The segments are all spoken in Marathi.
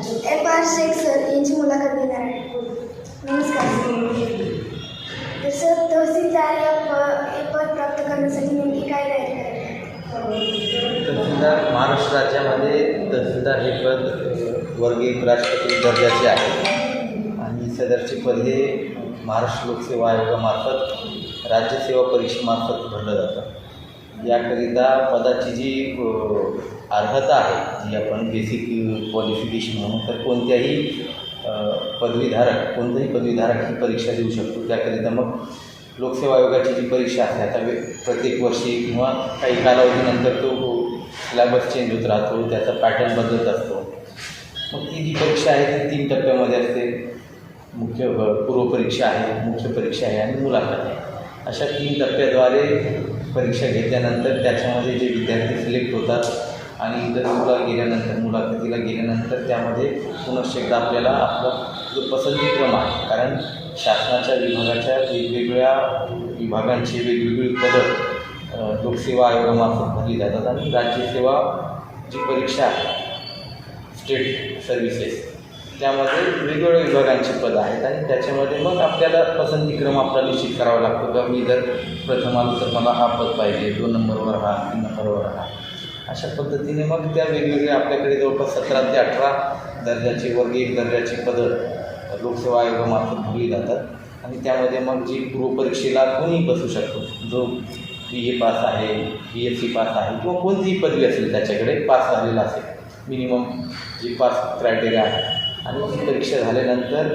एफ आर शेख सर यांची मुलाखत घेणार आहे. नमस्कार. तर सर तहसीलदार या प हे पद प्राप्त करण्यासाठी नेमकी काय तयारी करायची तहसीलदार महाराष्ट्र राज्यामध्ये तहसीलदार हे पद वर्गीय राष्ट्रपती दर्जाचे आहे. आणि सदरचे पद हे महाराष्ट्र लोकसेवा आयोगामार्फत राज्यसेवा परीक्षेमार्फत भरलं जातं. याकरिता पदाची जी अर्हता आहे जी आपण बेसिक क्वालिफिकेशन म्हणून तर कोणत्याही पदवीधारक कोणताही पदवीधारक ही परीक्षा देऊ शकतो. त्याकरिता मग लोकसेवा आयोगाची जी परीक्षा असते आता वे प्रत्येक वर्षी किंवा काही कालावधीनंतर तो सिलेबस चेंज होत राहतो त्याचा पॅटर्न बदलत असतो. मग ती जी परीक्षा आहे ती तीन टप्प्यामध्ये असते. मुख्य पूर्वपरीक्षा आहे मुख्य परीक्षा आहे आणि मुलाखत आहे. अशा तीन टप्प्याद्वारे परीक्षा घेतल्यानंतर त्याच्यामध्ये जे विद्यार्थी सिलेक्ट होतात आणि इंटरव्ह्यूला गेल्यानंतर मुलाखतीला गेल्यानंतर त्यामध्ये पुनश्च एकदा आपल्याला आपला जो पसंतीक्रम आहे कारण शासनाच्या विभागाच्या वेगवेगळ्या विभागांची वेगवेगळी पदं लोकसेवा आयोगामार्फत भरली जातात आणि राज्यसेवा जी परीक्षा आहे स्टेट सर्व्हिसेस त्यामध्ये वेगवेगळ्या विभागांची पदं आहेत आणि त्याच्यामध्ये मग आपल्याला पसंतीक्रम आपला निश्चित करावा लागतो का? मी जर प्रथम आलो तर मला हा पद पाहिजे दोन नंबरवर हा तीन नंबरवर हा. अशा पद्धतीने मग त्या वेगवेगळ्या आपल्याकडे जवळपास सतरा ते अठरा दर्जाची वर्ग एक दर्जाची पदं लोकसेवा आयोगामार्फत भरली जातात. आणि त्यामध्ये मग जी पूर्वपरीक्षेला कोणीही बसू शकतो जो बी ए पास आहे बी एस सी पास आहे किंवा कोणतीही पदवी असेल त्याच्याकडे पास झालेला असेल मिनिमम जी पास क्रायटेरिया आहे आणि ती परीक्षा झाल्यानंतर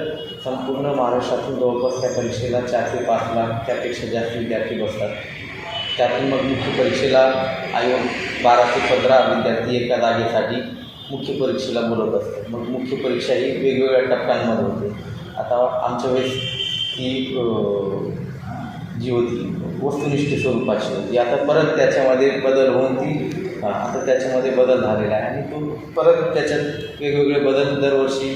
संपूर्ण महाराष्ट्रातून जवळपास त्या परीक्षेला चार ते पाच लाख त्यापेक्षा जास्त विद्यार्थी बसतात. त्यातून मग मुख्य परीक्षेला आयोग बारा ते पंधरा विद्यार्थी एका जागेसाठी मुख्य परीक्षेला बोलत असतात. मग मुख्य परीक्षा ही वेगवेगळ्या टप्प्यांमध्ये होते. आता आमच्या वेळेस ती जी होती वस्तुनिष्ठ स्वरूपाची होती. आता परत त्याच्यामध्ये बदल होऊन ती हां, आता त्याच्यामध्ये बदल झालेला आहे आणि तो परत त्याच्यात वेगवेगळे बदल दरवर्षी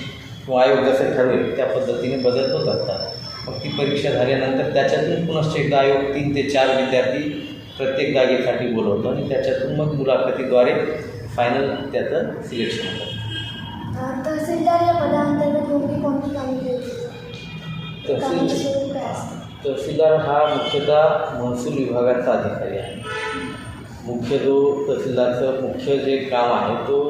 किंवा आयोग जसं ठरवेल त्या पद्धतीने बदल होत असतात. मग ती परीक्षा झाल्यानंतर त्याच्यातून पुनश्च एकदा आयोग तीन ते चार विद्यार्थी प्रत्येक जागेसाठी बोलवतो आणि त्याच्यातून मग मुलाखतीद्वारे फायनल त्याचं सिलेक्शन होतं. तहसीलदार या पदाअंतर्गत नेमकी कोणती कामे केली तहसील तहसीलदार हा मुख्यतः महसूल विभागाचा अधिकारी आहे. मुख्य जो तहसीलदारचं मुख्य जे काम आहे तो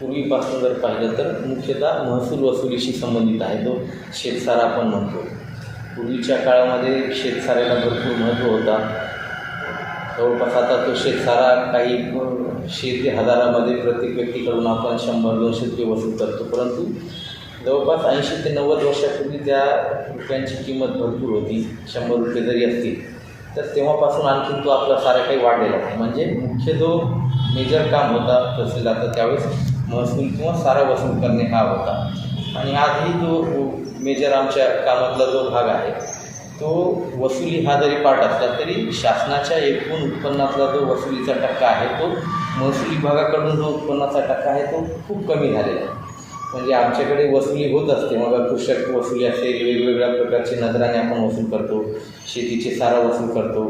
पूर्वीपासून जर पाहिलं तर मुख्यतः महसूल वसुलीशी संबंधित आहे. तो शेतसारा आपण म्हणतो. पूर्वीच्या काळामध्ये शेतसाऱ्याला भरपूर महत्त्व होता. जवळपास आता तो शेतसारा काही शेती हजारामध्ये प्रत्येक व्यक्तीकडून आपण शंभर दोनशे रुपये वसूल करतो. परंतु जवळपास ऐंशी ते नव्वद वर्षापूर्वी त्या रुपयांची किंमत भरपूर होती. शंभर रुपये जरी असतील तर तेव्हापासून आणखी तो आपला सारा काही वाढलेला आहे म्हणजे मुख्य जो मेजर काम होता तहसीलदारचा त्यावेळेस महसूल किंवा सारा वसूल करणे हा होता. आणि आजही जो मेजर आमच्या कामातला जो भाग आहे तो वसुली हा जरी पार्ट असला तरी शासनाच्या एकूण उत्पन्नातला जो वसुलीचा टक्का आहे तो महसूल विभागाकडून जो उत्पन्नाचा टक्का आहे तो खूप कमी झालेला आहे. म्हणजे आमच्याकडे वसुली होत असते. मग कृषक वसुली असेल वेगवेगळ्या प्रकारचे नजराने आपण वसूल करतो. शेतीचे सारा वसूल करतो.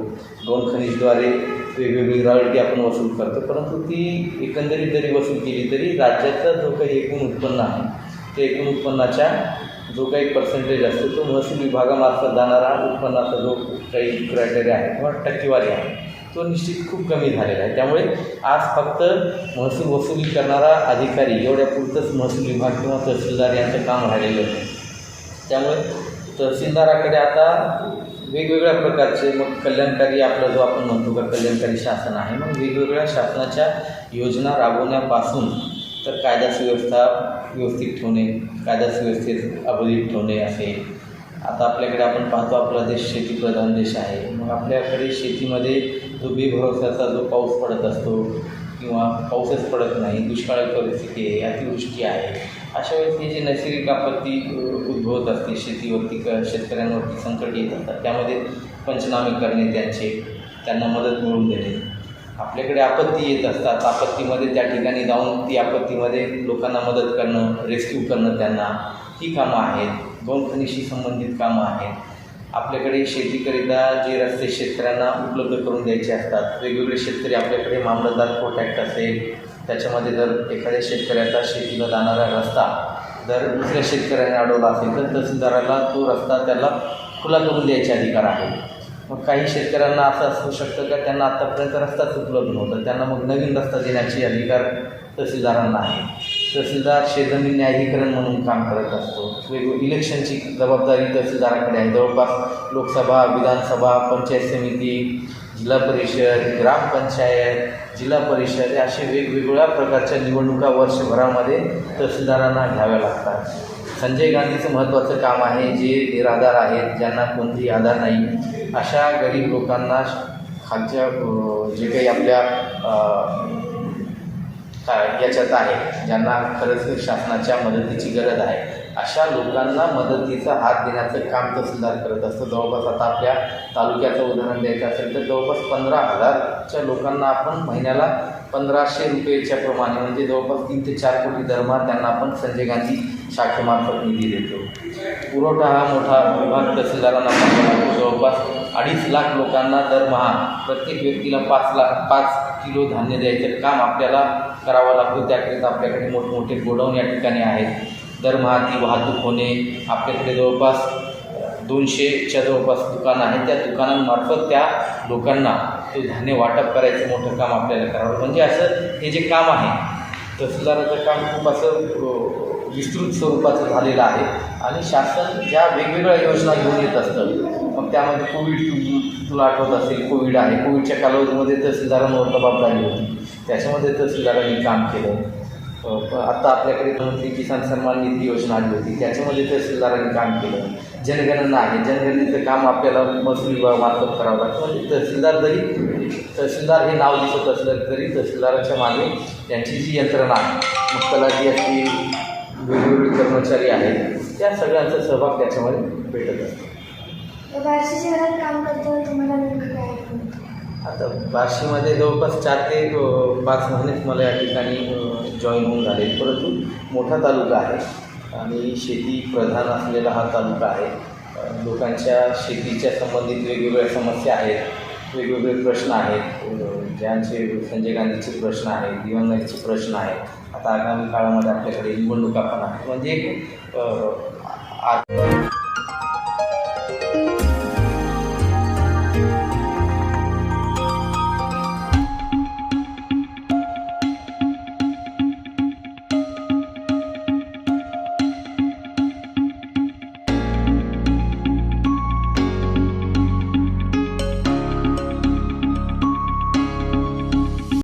दोन खनिजद्वारे वेगवेगळी रॉयल्टी आपण वसूल करतो. परंतु ती एकंदरीत जरी वसूल केली तरी राज्याचा जो काही एकूण उत्पन्न आहे ते एकूण उत्पन्नाच्या जो काही पर्सेंटेज असतो तो महसूल विभागामार्फत जाणारा उत्पन्नाचा जो काही क्रायटेरिया आहे किंवा टक्केवारी आहे. तो निश्चित खूप कमी झालेला आहे. त्यामुळे आज फक्त महसूल वसुली करणारा अधिकारी एवढ्यापुरतंच महसूल विभाग किंवा तहसीलदार यांचं काम राहिलेलं आहे त्यामुळे तहसीलदाराकडे आता वेगवेगळ्या प्रकारचे मग कल्याणकारी आपला जो आपण म्हणतो का कल्याणकारी शासन आहे मग वेगवेगळ्या शासनाच्या योजना राबवण्यापासून तर कायदा सुव्यवस्था व्यवस्थित ठेवणे कायदा सुव्यवस्थेत अबाधित ठेवणे असे आता आपल्याकडे आपण पाहतो आपला देश शेतीप्रधान देश आहे. मग आपल्याकडे शेतीमध्ये जो बेभरोसाचा जो पाऊस पडत असतो किंवा पाऊसच पडत नाही दुष्काळी परिस्थिती आहे अतिवृष्टी आहे अशा वेळेस ही जी नैसर्गिक आपत्ती उद्भवत असते शेतीवरती क शेतकऱ्यांवरती संकट येत असतात. त्यामध्ये पंचनामे करणे त्यांचे त्यांना मदत मिळवून देणे. आपल्याकडे आपत्ती येत असतात. आपत्तीमध्ये त्या ठिकाणी जाऊन ती आपत्तीमध्ये लोकांना मदत करणं रेस्क्यू करणं त्यांना ही कामं आहेत. गौण खनिशी संबंधित कामं आहेत. आपल्याकडे शेतीकरिता जे रस्ते शेतकऱ्यांना उपलब्ध करून द्यायचे असतात वेगवेगळे शेतकरी आपल्याकडे मामलतदार कॉन्टॅक्ट असेल. त्याच्यामध्ये जर एखाद्या शेतकऱ्याचा शेतीला जाणारा रस्ता जर दुसऱ्या शेतकऱ्याने अडवला असेल तर तहसीलदाराला तो रस्ता त्याला खुला करून द्यायचे अधिकार आहे मग काही शेतकऱ्यांना असं असू शकतं का त्यांना आत्तापर्यंत रस्ताच उपलब्ध नव्हता. त्यांना मग नवीन रस्ता देण्याची अधिकार तहसीलदारांना आहे तहसीलदार शेतजमीन न्यायाधिकरण म्हणून काम करत असतो. वेगवेगळी इलेक्शनची जबाबदारी तहसीलदाराकडे आहे. जवळपास लोकसभा विधानसभा पंचायत समिती जिल्हा परिषद ग्रामपंचायत जिल्हा परिषद असे वेगवेगळ्या प्रकारच्या निवडणुका वर्षभरामध्ये तहसीलदारांना घ्याव्या लागतात. संजय गांधीचं महत्त्वाचं काम आहे जे निराधार आहेत ज्यांना कोणतेही आधार नाही. अशा गरीब लोकांना खालच्या जे काही आपल्या अं, याच्यात आहे? ज्यांना खरंच शासनाच्या मदतीची गरज आहे. अशा लोकांना मदतीचा हात देण्याचं काम तहसीलदार करत असतं. जवळपास आता आपल्या तालुक्याचं उदाहरण द्यायचं असेल तर जवळपास पंधरा हजारच्या लोकांना आपण महिन्याला पंधराशे रुपयेच्या प्रमाणे म्हणजे जवळपास तीन ते चार कोटी दरमहा त्यांना आपण संजय गांधी शाखेमार्फत निधी देतो. पुरवठा हा मोठा विभाग तहसीलदारांना जवळपास अडीच लाख लोकांना दरमहा प्रत्येक व्यक्तीला पाच लाख पाच किलो धान्य द्यायचं काम आपल्याला करावं लागतं. त्याकरिता आपल्याकडे मोठमोठे गोडाऊन या ठिकाणी आहेत. दरमहा ती वाहतूक होणे आपल्याकडे जवळपास दोनशेच्या जवळपास दुकानं आहेत. त्या दुकानांमार्फत त्या लोकांना ते धान्य वाटप करायचं मोठं काम आपल्याला करावं म्हणजे असं हे जे काम आहे तहसीलदाराचं काम खूप असं विस्तृत स्वरूपाचं झालेलं आहे. आणि शासन ज्या वेगवेगळ्या योजना घेऊन येत असतं मग त्यामध्ये कोविड तु- तुला आठवत असेल कोविड आहे. कोविडच्या कालावधीमध्ये तहसीलदारांवर जबाबदारी होती. त्याच्यामध्ये तहसीलदारांनी काम केलं. आत्ता आपल्याकडे प्रधानमंत्री किसान सन्मान निधी योजना आली होती. त्याच्यामध्ये तहसीलदारांनी काम केलं. जनगणना आहे. जनगणनेचं काम आपल्याला महसूल विभागामार्फत करावं लागतं. म्हणजे तहसीलदार जरी तहसीलदार हे नाव दिसत असलं तरी तहसीलदाराच्या मागे त्यांची जी यंत्रणा आहे मग तलाठी असतील वेगवेगळे कर्मचारी आहेत त्या सगळ्यांचा सहभाग त्याच्यामध्ये भेटत असतो. बार्शी शहरात काम करताना तुम्हाला नेमकं काय? आता बार्शीमध्ये जवळपास चार ते पाच महिनेच मला या ठिकाणी जॉईन होऊन झाले. परंतु मोठा तालुका आहे आणि शेती प्रधान असलेला हा तालुका आहे. लोकांच्या शेतीच्या संबंधित वेगवेगळ्या समस्या आहेत. वेगवेगळे प्रश्न आहेत. ज्यांचे संजय गांधीचे प्रश्न आहेत दिवंगतचे प्रश्न आहेत. आता आगामी काळामध्ये आपल्याकडे निवडणुका पण आहेत. म्हणजे एक आ-